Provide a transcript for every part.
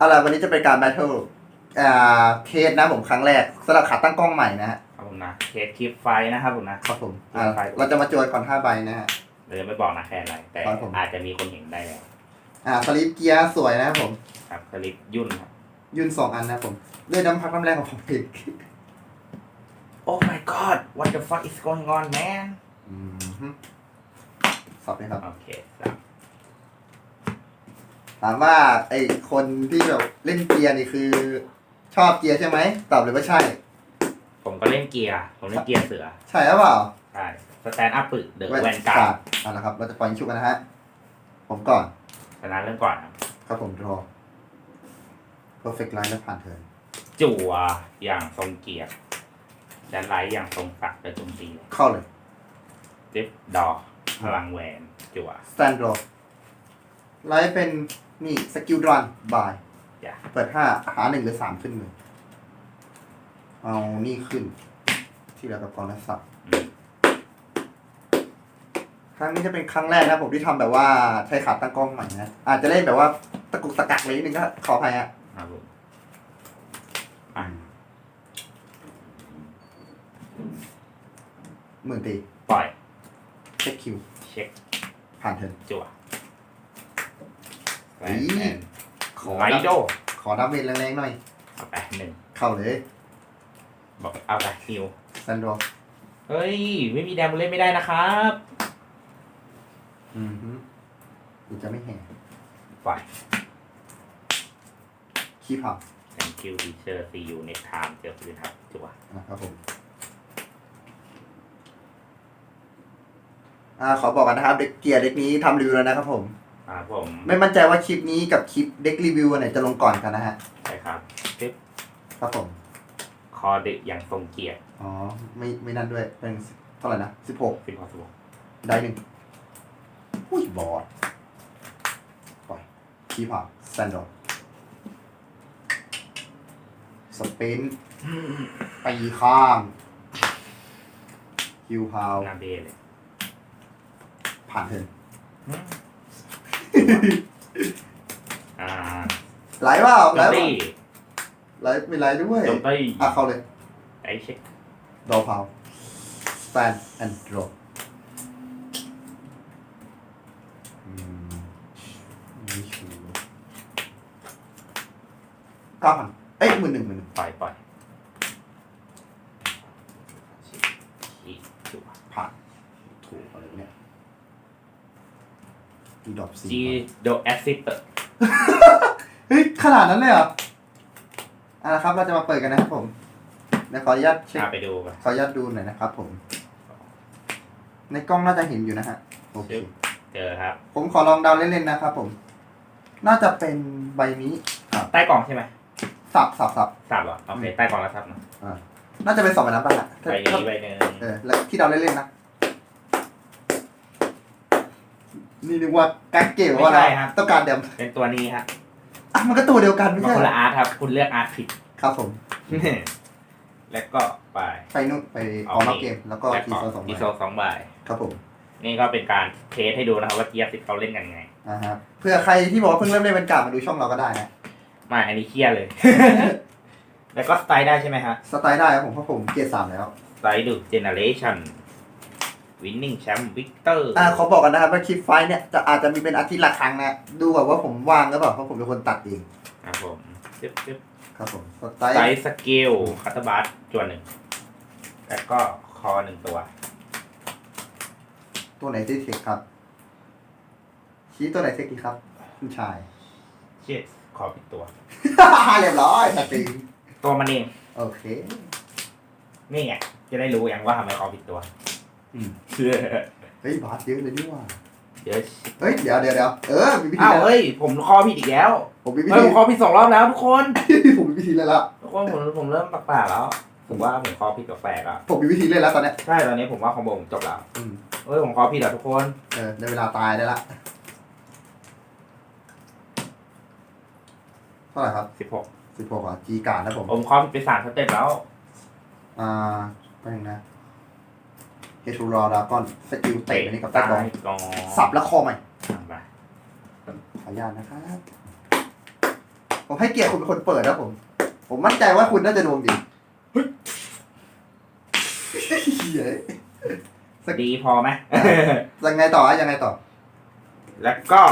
เอาล่ะวันนี้จะเป็นการแบทเทิลอ่าเคสนะผมครั้งแรกสำหรับขาตั้งกล้องใหม่นะฮะครับผมนะเคสคลิปไฟนะครับผมนะครับผมอ่าครับเราจะมาโจยก่อนห้าใบนะฮะเราจะไม่บอกนะแค่อะไรแต่ครับผมอาจจะมีคนเห็นได้แล้วอ่าสลิปเกียร์สวยนะครับผม ครับคลิปยุ่นครับยุ่นสองอันนะครับผมด้วยน้ำพักน้ำแรงของผมเอง Oh my god what the fuck is going on man อืมฮึสับไหมครับโอเคครับ ถามว่าไอคนที่แบบเล่นเกียร์นี่คือ ชอบเกียร์ใช่ไหมตอบเลยว่าใช่ ผมก็เล่นเกียร์ ผมเล่นเกียร์เสือ ใช่หรือเปล่าใช่สแตนด์อัพปึกเดอะแวนการ์ดเอ่าละครับ เราจะปล่อยชุบกันนะฮะ ผมก่อนชนะเรื่องก่อนครับครับผมรอ perfect line แล้วผ่านเทิร์นจั่วอย่างทรงเกียร์และไลท์อย่างทรงฝักและโจมตีเข้าเลยดิฟดอพลังแหวนจั่ว stand draw ไลท์เป็น นี่สกิลดรันบายอย่าเปิดห้าหาหนึ่งหรือสามขึ้นมือเอานี่ขึ้น ที่เหลือกับกองและสับอืม ครั้งนี้จะเป็นครั้งแรกนะผมที่ทำแบบว่าใช้ขาตั้งกล้องใหม่นะ อาจจะเล่นแบบว่าตะกุกตะกักเลยนิดนึงก็ขออภัยฮะครับผมอะหมื่นตีปล่อยเช็คคิว เช็คผ่านเทิร์นจั่ว แหวอี๋นแอนขอไลโดขอดาเมจแรงๆหน่อย เอาไปหนึ่งเข้าเลยบอกเอาไปฮิวแซนดรอเฮ้ย ไม่มีแดมเล่นไม่ได้นะครับอือฮึกูจะไม่แห่ปล่อย ขี้ผัก thank you teacher see you next time เจอคืนครับจั่วนะครับผม อ่าขอบอกกันนะครับ เด็กเกียร์เด็กนี้ทำรีวิวแล้วนะครับผม อ่าผมไม่มั่นใจว่าคลิปนี้กับคลิปเด็กรีวิวอันไหนจะลงก่อนกันนะฮะ ใช่ครับทิปครับผม คอเด็กอย่างทรงเกียรติอ๋อ ไม่ไม่นั่นด้วย เป็นเท่าไหร่นะสิบหกสิบพอสิบหกได้หนึ่งอุ้ยบอดปล่อยขี้ผักแซนดรอสปินปีข้างคิวพาวหนาเบเลย ผ่านเทิร์นอ่าไหลเปล่าโจไหลมเปตีล่าไหลไม่ไหลด้วยโจมตีอะเข้าเลยไอเช็คดอพาว stand and draw อืมไม่ชัวร์เก้าพันเอ้ยหมื่นหนึ่งหมื่นหนึ่งปล่อยปล่อยชี้จั่วผ่านถูกอะไรเนี่ย ดูดอกสีจีโดแอซิเตอร์เฮ้ย ขนาดนั้นเลยเหรออะนะครับเราจะมาเปิดกันนะครับผมเดี๋ยวขออนุญาตเช็คพาไปดูกัน ขออนุญาตดูหน่อยนะครับผม ในกล้องน่าจะเห็นอยู่นะฮะโอเค เจอครับ ผมขอลองเดาเล่นๆนะครับผม น่าจะเป็นใบนี้ครับใต้กล่องใช่ไหมสับสับสับ สับเหรอโอเค ใต้กล่องแล้วสับนะน่าจะเป็นสองใบนั้นป่ะฮะใบนี้ใบหนึ่งเออแล้วที่เราเล่นๆนะ นี่นึกว่ากักเกมว่าอะไรต้องการเดมเป็นตัวนี้ฮะอะมันก็ตัวเดียวกันไม่มันใช่คนเหรละออาร์ตครับ คุณเลือกอาร์ตผิด ครับผม แล้วก็ไป ไปนู่นไปออกนอกเกม แล้วก็แล้วทีก็โซสองใบทีโซสองใบครับผมนี่ก็เป็นการเทสให้ดูนะครับว่าเกียร์สิบเขาเล่นกันไงอ่าฮะเพื่อใครที่บอกว่าเพิ่งเริ่มเล่นเป็นกามาดูช่องเราก็ได้นะ ไมาอันนี้เครียดเลย แล้วก็สไตล์ได้ใช่ไหมฮะ สไตล์ได้ครับผมเพราะผมเกียร์สามแล้ว สไตล์ดูเจเนเรชั่น วินนิ่งแชมป์วิกเตอร์อ่าขอบอกกันนะครับว่าคลิปไฟล์เนี่ยจะอาจจะมีเป็นอาทิตย์ละครั้งนะ ดูแบบว่าผมว่างหรือเปล่าเพราะผมเป็นคนตัดเองครับผมจึ๊บจึ๊บครับผมสไตสไตล์ล์สกิลคัตเตอร์บัสจวนหนึ่ง แล้วก็คอหนึ่งตัว ตัวไหนที่เทคครับ ชี้ตัวไหนเทคดีครับคุณชาย เชิดคอปิดตัว เรียบร้อยสตรีมตัวมันเอง โอเค นี่ไง จะได้รู้อย่างว่าทำไมคอปิดตัวอืม เชื่อเฮ้ยบาสเยอะเลยนี่หว่าเดี๋ยวเฮ้ยเดี๋ยวเดี๋ยวเดี๋ยวเออมีวิธีอ้าวแล้วเฮ้ย ผมคอผิดอีกแล้วผมมีวิเฮ้ยธี ผมคอผิดสองรอบแล้วทุกคน ผมมีวิธีเล่นแล้วทุกคนผมผมเริ่มแปลกๆแล้ว ผมว่าผมคอผิดแปลกๆอะผมมีวิธีเล่นแล้วตอนเนี้ย ใช่ตอนนี้ผมว่าคอมโบผมจบแล้วอืม เฮ้ยผมคอผิดแล้วทุกคนเออในเวลาตายได้ละเท่าไหร่ครับสิบหกสิบหกอะจีการดนะผมผมคอผิดไปสามสเต็ปแล้วอ่าแป๊บนึงนะ เฮทูรอดากอนสกิลเตะไปนี่กับแป๊บบอลก่อนสับแล้วคอใหม่ทำไปขออนุญาตนะครับผมให้เกียรติคุณเป็นคนเปิดนะผม ผมมั่นใจว่าคุณน่าจะดวงดีเฮ้ยเฮ้ยดีพอไหมยังไงต่ออะยังไงต่อ แล้วก็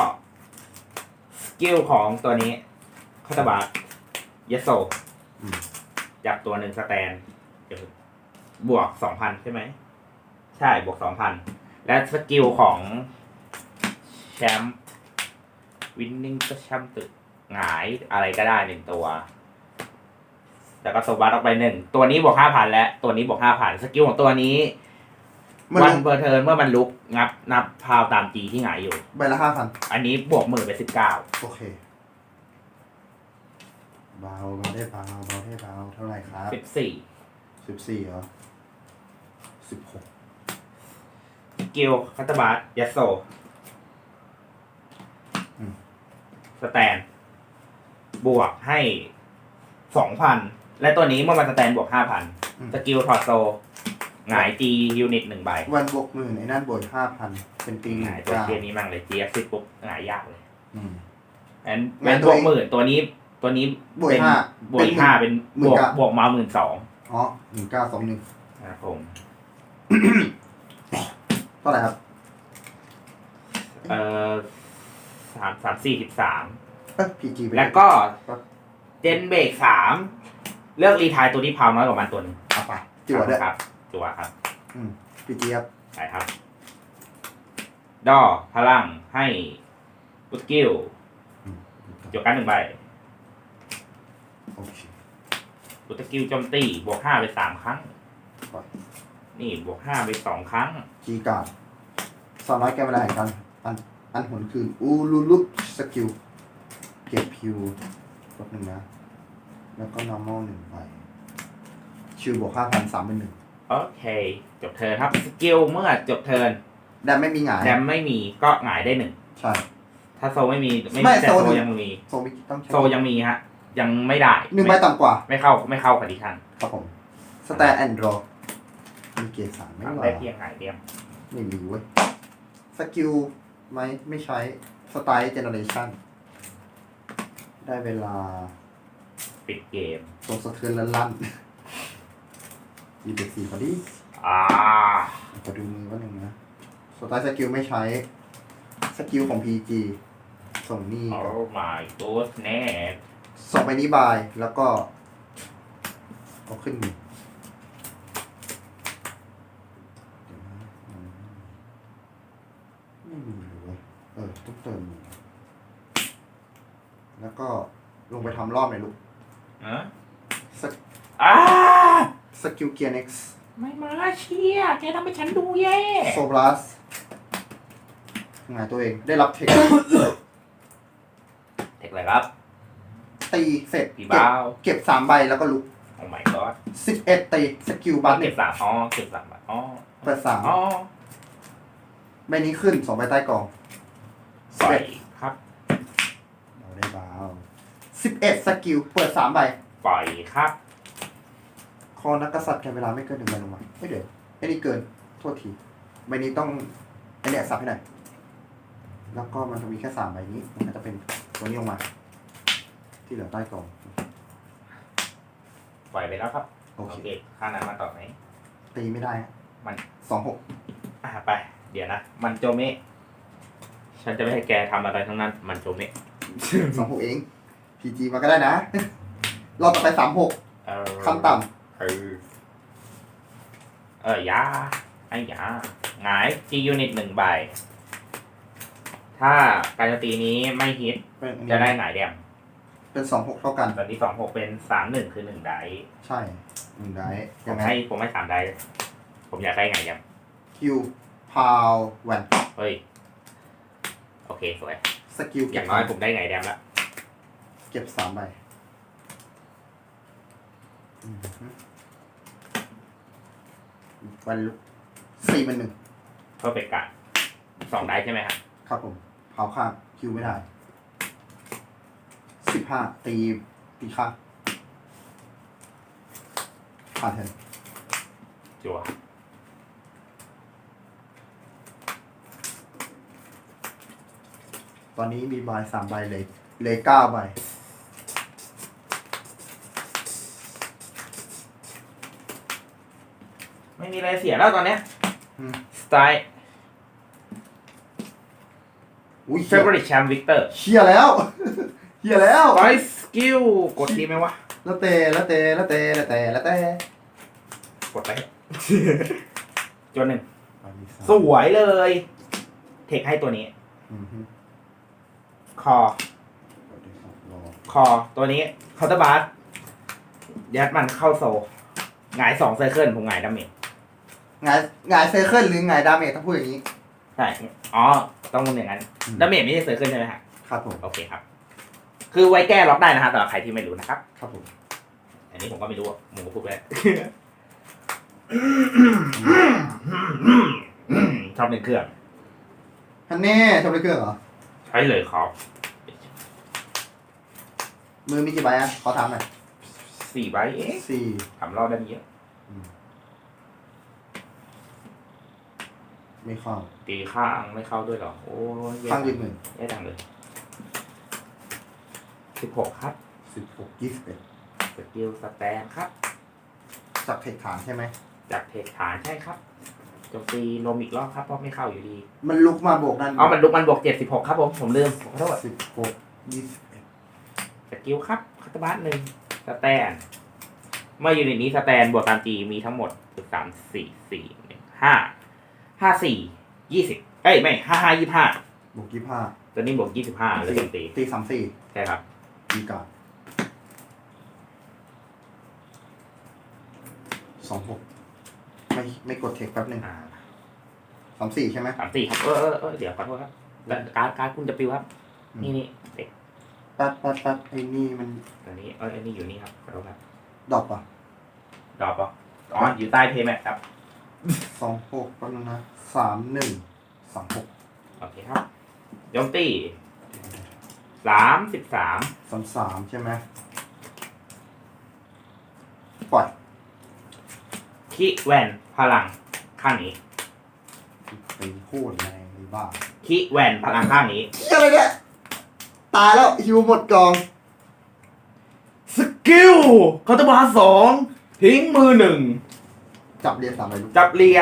สกิลของตัวนี้คาตาบาเยสโซอืมจับตัวหนึ่งสแตนเดี๋ยวบวกสองพันใช่ไหม ใช่บวกสองพันและสกิลของแชมป์วินนิ่งก็แชมป์ตึกหงายอะไรก็ได้หนึ่งตัว แล้วก็โซบัสออกไปหนึ่งตัวนี้บวกห้าพันและตัวนี้บวกห้าพันสกิลของตัวนี้ มันวันเบอร์เทิร์นเมื่อมันลุกงับนับพาวตามจีที่หงายอยู่ ใบละห้าพันอันนี้บวกหมื่นไปสิบเก้าโอเคเบาเบาได้เบาเบาได้เบาเท่าไหร่ครับสิบสี่สิบสี่เหรอสิบหกส กิลคัตเตอร์บาร์ยัสโซสแตน บวกให้สองพันและตัวนี้เมื่อมันสแตนบวกห้าพันสกิลทอร์โซหงายจียูนิตหนึ่งใบวันบวกหมื่นไอ้นั่นบวกห้าพันเป็นตีหหนึ่งายงตัวเก้าเทียนี้มั่งเลยจีเอฟสิปุ๊บหงายยากเลยอืมอันหงายเป็นตัวบวกเองหมื่นตัวนี้ตัวนี้บวกเป็นห้าบวกอีกห้าเป็นหมื่บนวกเก้าบวกมาหมื่นสองอ๋อหนึ่งเก้าสองหนึ่งนะครับผมเท่าไหร่ครับเอ่อสามสามสี่สิบสามเอ้ยพีจีไปแล้วก็เจนเบรกสามเลือกรีไทายตัวที่พาวน้อยกว่ามันตัวหนึงเอาไปจั่วด้วยครับ จั่วครับพีจีครับใช่ครับ ดอพลังให้บุสกิลอืมจวกันหนึ่งใบโอเคบุสกิลโจมตีบวกห้าไปสามครั้งปล่อย นี่บวกห้าไปสองครั้งจีการ์ดสองร้อยแก้เวลาแห่งการอันอันหนคืนอูลูลุปสกิลเก็บพิวลบหนึ่งนะ แล้วก็ normal หนึ่งใบชิวบวกห้าพันสามเป็นหนึ่งโอเค จบเทิร์นครับ สกิลเมื่อจบเทิร์นแดมไม่มีหงายแดมไม่มีก็หงายได้หนึ่งใช่ ถ้าโซไม่มีไม่ไม่แต่โซโซหนึ่งยังมีโซมิต้องใช้โซยังมีฮะ ยังไม่ได้หนึ่งใบต่ำกว่า ไม่เข้าไม่เข้าคอนดิชันครับผมสแตนแอนด์รอ มีเกรดสามไม่หรอได้เพียงหงายเดียวไม่มีเว้ยสกิลไหมไม่ใช้ สไตล์เจเนอเรชันได้เวลาปิดเกมตรงสะเทือนและลั่นยีเด็กสี่พอดีอ่าขอดูมือว่าหนึ่งนะ สไตล์สกิลไม่ใช้ สกิลของ PG ส่งนี่โอ้กับ my goodness ส่งไปนี้บาย แล้วก็ เอาขึ้นมือเดี๋ยวนะไม่มีเลยเว้ย เออต้องเติมมือแล้วก็ลงไปทำรอบหน่อยลูกเอะสกอ่าสกิลเกียร์ next ไม่มาเชียแกทำให้ฉันดูแย่โซบลัสงานตัวเองได้รับเทค เทคอะไรครับ ตีเสร็จพี่เก็บบ้าวเก็บสามใบแล้วก็ลุกโอ้ my god สิบเอ็ดตีสกิลบัตหเก็นึ่บงสามอ๋อเก็บสามบาทอ๋อเปิดสามอ๋อใบนี้ขึ้นสองใบใต้กอง ปล่อยครับ เราได้บาวสิบเอ็ดสกิล เปิดสามใบ ปล่อยครับ คอนักกษัตริย์แค่เวลาไม่เกินหนึ่งใบลงมาไม่เดี๋ยวไอ้นี่เกิน โทษทีใบนี้ต้องไอ้เนี่ยสับให้หน่อยแล้วก็มันจะมีแค่สามใบนี้ มันก็จะเป็นตัวนี้ลงมา ที่เหลือใต้กอง ปล่อยไปแล้วครับโอโอเคเค ข้างนั้นมาต่อไหมตีไม่ได้ฮะมันสองหกอ่าไป เดี๋ยวนะ มันโจเมะ ฉันจะไม่ให้แกทำอะไรทั้งนั้น มันโจเมะสองหกเอง PG มาก็ได้นะ รอบต่อไปสามหกเออขั้นต่เออเออยาไอ้ยาหงาย G unit หนึ่งใบ ถ้าการโจมตีนี้ไม่ฮิตำเป็นจะได้หงายแดมเป็นสองหกเท่ากัน ตอนนี้สองหกเป็นสามหนึ่งคือหนึ่งไดส์ใช่หนึ่งได้ผยัมงไงให้ผมให้สามไดส์ผมอยากได้หงายแดมคิวพาวแวนเฮ้ย โอเคสวย สกิลอย่างน้อยผมได้หงายแดมแล้วเก็บสามใบอืมฮึวันลุกสี่เป็นหนึ่งเพอร์เฟกต์การสองไดส์ใช่ไหมครับครับผมเผาข้างคิวไม่ได้สิบห้าตีตีข้างผ่านเถอะจัว ตอนนี้มีใบสามใบเลยเลยเก้าใบไม่มีอะไรเสียแล้วตอนเนี้ยสไตล์เซยอร์ริแชมป์วิกเตอร์เชี่ยแล้ว เชี่ยแล้ว ไยสกิลกดดีไหมวะและเตละเตละเตละเตละเตกดไป จนหนึ่ง สวยเลย เทคให้ตัวนี้ อื คอ คอตัวนี้เคาน์เตอร์บาร์ยัดมันเข้าโซหงายสองเซอร์เคิลผมหงายดาเมจหงายหงายเซอร์เคิลหรือหงายดาเมจถ้าพูดอย่างนี้ ใช่ อ๋อ ต้องเป็นอย่างนั้น อืม ดาเมจไม่ใช่เซอร์เคิลใช่ไหมฮะ ครับผม โอเคครับ คือไว้แก้ล็อกได้นะฮะสำหรับใครที่ไม่รู้นะครับ ครับผมอันนี้ผมก็ไม่รู้อะผมก็พูดไปแล้วชอบเล่นเครื่อง ฮันแน่ทำได้เครื่องเหรอใช้เลยครับมือมีกี่ใบอะ ขอถามหน่อยสี่ใบเองสี่ทำรอบได้เยอะไม่เข้าตีข้างไม่เข้าด้วยเหรอ โอ้ยแย่ข้างยืนหมื่นแย่ดังเลยสิบหกครับสิบหกยี่สิบเอ็ดสกิลสแตนครับ จากเทคฐานใช่ไหมจากเทคฐานใช่ครับโจมตีลมอีกรอบครับเพราะไม่เข้าอยู่ดีมันลุกมาบวกนั่นเอามันลุกมันบวกเจ็ดสิบหกครับผมผมลืมขอโทษสิบหกยี่สิบเอ็ดสกิลครับคัตบาสหนึ่งสแตนเมื่ออยู่ในนี้สแตนบวกตามจีมีทั้งหมดสามสี่สี่หนึ่งห้าห้าสี่ยี่สิบเอ้ยไม่ห้าห้ายี่ห้าบวกยี่ห้าตัวนี้บวกยี่สิบห้าเลยตีตีสามสี่ใช่ครับตีกาดสองหก ไม่ไม่กดเทคแป๊บหนึ่งอ่าสามสี่ใช่ไหมสามสี่ครับเออเออเออเดี๋ยวขอโทษครับแล้วการดการดคุณจะปิวครับอืมนี่นี่เด็กแป๊บแป๊บแป๊บไอ้นี่มันตัวนี้เออไอ้นี่อยู่นี่ครับขอโทษครับดรอปอะดรอปปะอ๋ออยู่ใต้เพย์แม็กครับสองหกแป๊บนึงนะสามหนึ่งสามหกโอเคครับโจมตีสามสิบสามสามสามใช่ไหมปล่อย คิแวน พลังข้างนี้ไปโคตรแรงเลยบ้าคิแวนพลังข้างนี้ เหี้ยอะไรเนี่ย ตายแล้วฮิวหมดกอง สกิลคาตบาสองทิ้งมือหนึ่ง จับเรียนสามใบลูกจับเรีย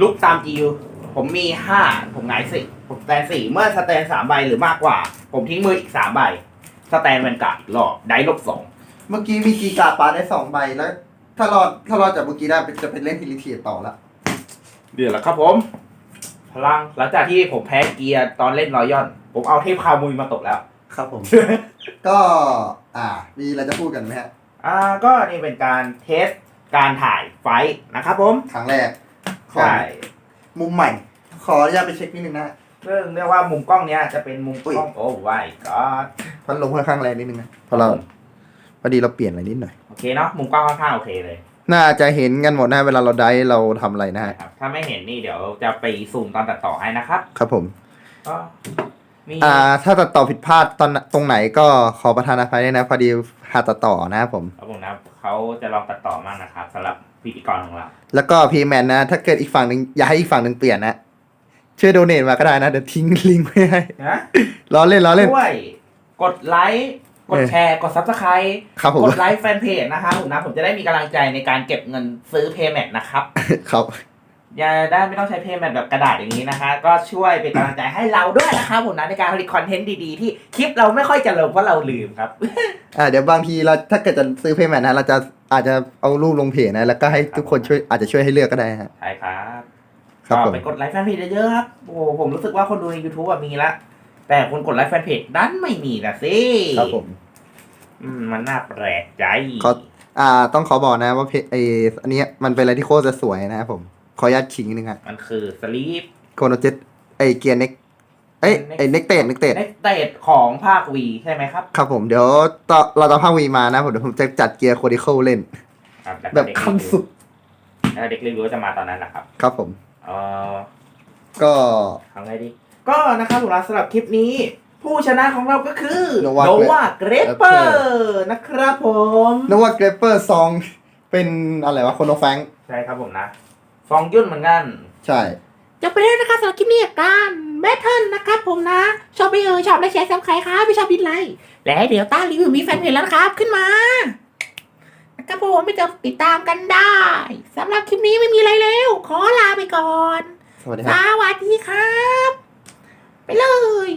ลุกตามจิวผมมีห้าผมหงายสี่ผมสแตนสี่เมื่อสแตนสามใบหรือมากกว่า ผมทิ้งมืออีกสามใบ สแตนแวนการ์ดอีกรอบได้ลบสองเมื่อกี้มีกีการ์ดปาได้สองใบแล้ว ถ้ารอดถ้ารอดจากเมื่อกี้ได้จะเป็นเล่นทิลิเทียต่อละเดือดแล้วครับผม พลังหลังจากที่ผมแพ้เกียร์ตอนเล่นรอยยอน ผมเอาเทพคาวมุยมาตกแล้ว ครับผม ก็อ่า มีอะไรจะพูดกันไหมฮะอ่าก็นี่เป็นการเทสการถ่ายไฟท์นะครับผมครั้งแรกขอใช่มุมใหม่ ขออนุญาตไปเช็คนิดนึงนะซึ่งเรียกว่ามุมกล้องเนี้ยจะเป็นมุมกล้องโอ้วายก็ พัดลมค่อนข้างแรงนิดนึงนะเพราะเรา พอดีเราเปลี่ยนอะไรนิดหน่อย โอเคเนาะมุมกล้องค่อนข้างโอเคเลยน่าจะเห็นกันหมดนะเวลาเราได้เราทำอะไรนะฮะนะครับ ถ้าไม่เห็นนี่เดี๋ยวจะไปซูมตอนตัดต่อให้นะครับ ครับผม ก็มีอ่า ถ้าตัดต่อผิดพลาดตอนตรงไหนก็ขอประทานอภัยด้วยนะพอดีหาตัดต่อนะครับผม ครับผมนะเขาจะลองตัดต่อมากนะครับสำหรับพิธีกรของเรา แล้วก็พีแมนนะ ถ้าเกิดอีกฝั่งหนึ่งอยากให้อีกฝั่งหนึ่งเปลี่ยนนะช่วยโดเนทมาก็ได้นะ เดี๋ยวทิ้งลิงก์ไว้ให้นะล้อเล่นล้อเล่น ด้วย กดไลค์ กดเออแชร์กดซับสไครต์ครับผมกดไลค์แฟนเพจนะคะผมนะผมจะได้มีกำลังใจในการเก็บเงินซื้อเพย์แมทนะครับ ครับอย่าได้ไม่ต้องใช้เพย์แมทแบบกระดาษอย่างนี้นะคะ ก็ช่วยเป็นกำลังใจให้เราด้วยนะครับผมนะในการผลิตคอนเทนต์ดีๆ ที่คลิปเราไม่ค่อยจะลงเพราะเราลืมครับอ่าเดี๋ยวบางทีเราถ้าเกิดจะซื้อเพย์แมนนะเราจะอาจจะเอารูปลงเพจนะ แล้วก็ให้ทุกคนช่วยอาจจะช่วยให้เลือกก็ได้ฮะใช่ครับครับก็ผมไปกดไลค์แฟนเพจเยอะๆครับโอ้โหผมรู้สึกว่าคนดูใน YouTube อะมีละ แต่คนกดไลค์แฟนเพจนั้นไม่มีนะสิครับผมอืมมันน่าแปลกใจขออ่า ต้องขอบอกนะว่าเพจไออันเนี้ยมันเป็นอะไรที่โคตรจะสวยนะครับผม ขออนุญาตขิงนิดนึงฮะมันคือสลีปโคโนเจ็ตไอเกียร์เน็กเอ้ยไอเน็กเตดเน็กเตดเน็กเตดของภาควีใช่ไหมครับ ครับผมเดี๋ยวต่อเราจะพาวีมานะผมเดี๋ยวผมจะจัดเกียร์โคดิเคิลเล่นครับล้วก็แบบเด็กขั้นสุดแล้วเด็กรีวิวจะมาตอนนั้นนะครับ ครับผมเออก็ทำไงดี ก็นะครับผมสำหรับคลิปนี้ ผู้ชนะของเราก็คือ Nova โนวาเกรเปอร์นะครับผม นึกว่าเกรเปอร์ซองเป็นอะไรวะโคโนแฟงใช่ครับผมนะ ฟองยุ่นเหมือนกัน ใช่ จบไปแล้วนะคะสำหรับคลิปนี้กับการแบทเทิลนะครับผมนะ ชอบไปเออชอบและแชร์ซ้ำใครครับไม่ชอบดิสไลค์และเดี๋ยวต้ารีวิวมีแฟนเพจแล้วนะครับ ขึ้นมานะครับผมไปจะติดตามกันได้สำหรับคลิปนี้ไม่มีอะไรแล้ว ขอลาไปก่อน สวัสดีสครับ วัสดีครับ ไปเลย